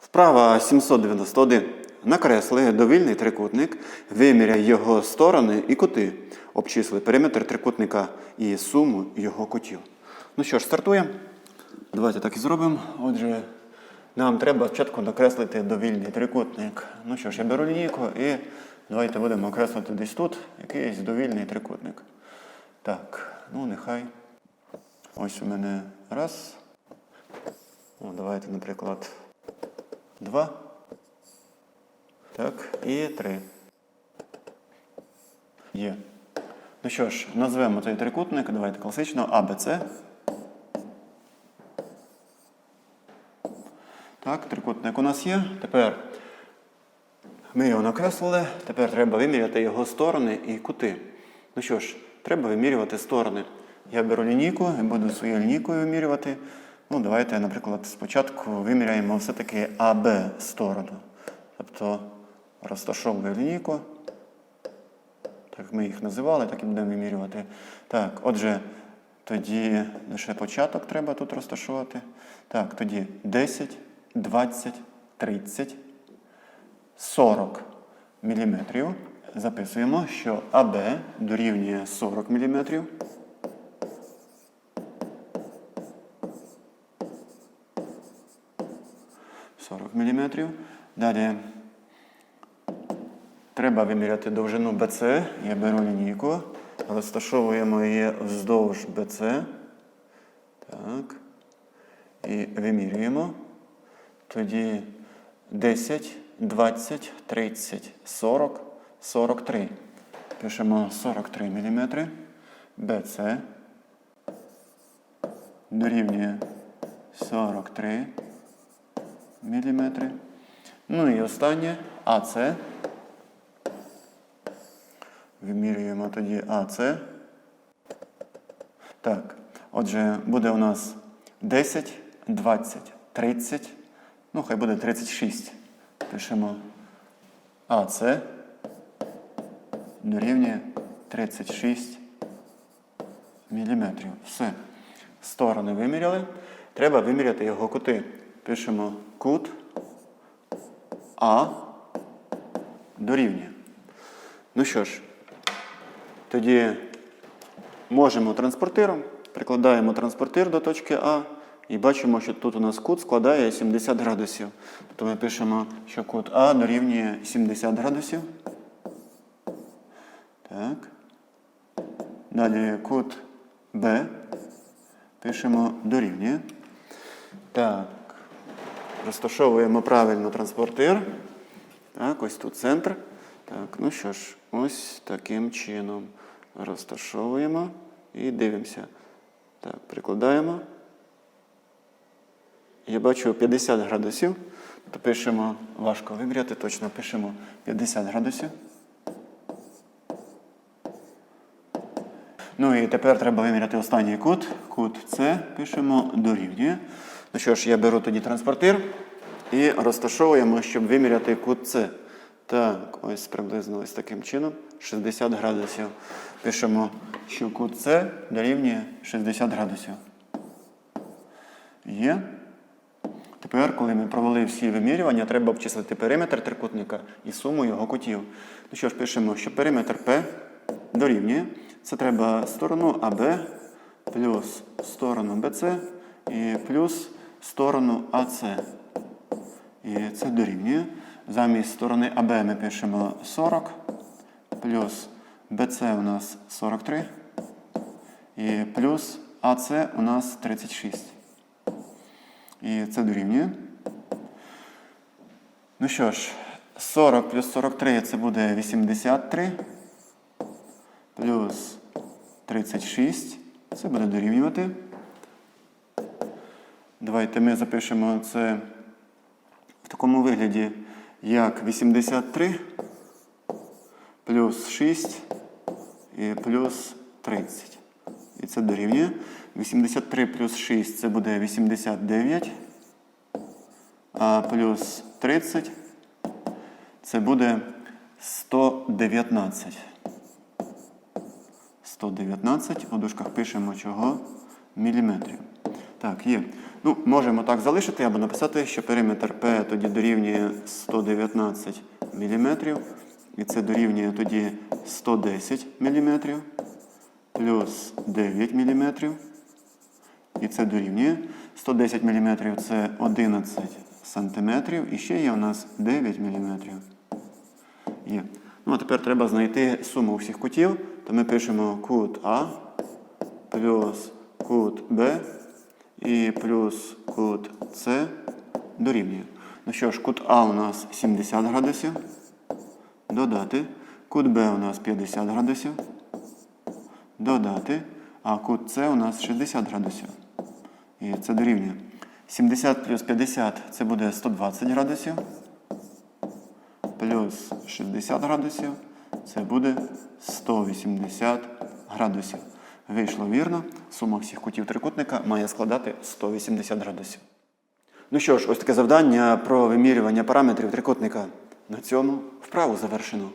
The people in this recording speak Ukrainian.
Вправа 791. Накресли довільний трикутник, виміряй його сторони і кути. Обчисли периметр трикутника і суму його кутів. Ну що ж, стартуємо. Давайте так і зробимо. Отже, нам треба спочатку накреслити довільний трикутник. Ну що ж, я беру лінійку і давайте будемо окреслити десь тут якийсь довільний трикутник. Так, ну нехай. Ось у мене раз. О, давайте, наприклад, два. Так, і три. Є. Ну що ж, назвемо цей трикутник, давайте класично АБЦ. Так, трикутник у нас є. Тепер ми його накреслили. Тепер треба виміряти його сторони і кути. Ну що ж, треба вимірювати сторони. Я беру лінійку і буду своєю лінійкою вимірювати. Ну, давайте, наприклад, спочатку виміряємо все-таки АБ сторону. Тобто розташовую лінійку. Так ми їх називали, так і будемо вимірювати. Так, отже, тоді лише початок треба тут розташувати. Так, тоді 10, 20, 30, 40 міліметрів. Записуємо, що АБ дорівнює 40 міліметрів. – 40 міліметрів. Далі Треба виміряти довжину BC. Я беру лінійку, розташовуємо її вздовж BC. Так. І вимірюємо. Тоді 10, 20, 30, 40, 43. Пишемо 43 мм. BC дорівнює 43 мм. Ну і останнє АЦ. Вимірюємо тоді АЦ. Так, отже, буде у нас 10, 20, 30. Ну, хай буде 36. Пишемо АЦ дорівнює 36 міліметрів. Все. Сторони виміряли. Треба виміряти його кути. Пишемо кут А дорівнює. Ну що ж, тоді можемо транспортиром, прикладаємо транспортир до точки А і бачимо, що тут у нас кут складає 70 градусів. Тобто ми пишемо, що кут А дорівнює 70 градусів. Так. Далі кут Б. Пишемо дорівнює. Так. Розташовуємо правильно транспортир. Так, ось тут центр. Так, ну що ж, ось таким чином розташовуємо і дивимося. Так, прикладаємо. Я бачу 50 градусів. То пишемо, важко виміряти, точно пишемо 50 градусів. Ну і тепер треба виміряти останній кут. Кут С пишемо дорівнює. Ну що ж, я беру тоді транспортир і розташовуємо, щоб виміряти кут С. Так, ось приблизно ось таким чином. 60 градусів. Пишемо, що кут С дорівнює 60 градусів. Є. Тепер, коли ми провели всі вимірювання, треба обчислити периметр трикутника і суму його кутів. Ну що ж, пишемо, що периметр П дорівнює. Це треба сторону АБ плюс сторону БЦ і плюс сторону АЦ. І це дорівнює. Замість сторони АБ ми пишемо 40 плюс БЦ у нас 43 і плюс АЦ у нас 36. І це дорівнює. Ну що ж, 40 плюс 43 це буде 83. Плюс 36. Це буде дорівнювати. Давайте ми запишемо це в такому вигляді, як 83 плюс 6 і плюс 30. І це дорівнює. 83 плюс 6 це буде 89. А плюс 30 це буде 119. 119. У дужках пишемо чого? Міліметрів. Так, є. Ну, можемо так залишити або написати, що периметр P тоді дорівнює 119 мм, і це дорівнює тоді 110 мм плюс 9 мм. І це дорівнює 110 мм це 11 см, і ще є у нас 9 мм. Є. Ну, а тепер треба знайти суму всіх кутів, то ми пишемо кут А плюс кут Б і плюс кут С дорівнює. Ну що ж, кут А у нас 70 градусів. Додати. Кут Б у нас 50 градусів. Додати. А кут С у нас 60 градусів. І це дорівнює. 70 плюс 50 це буде 120 градусів. Плюс 60 градусів це буде 180 градусів. Вийшло вірно. Сума всіх кутів трикутника має складати 180 градусів. Ну що ж, ось таке завдання про вимірювання параметрів трикутника. На цьому вправу завершено.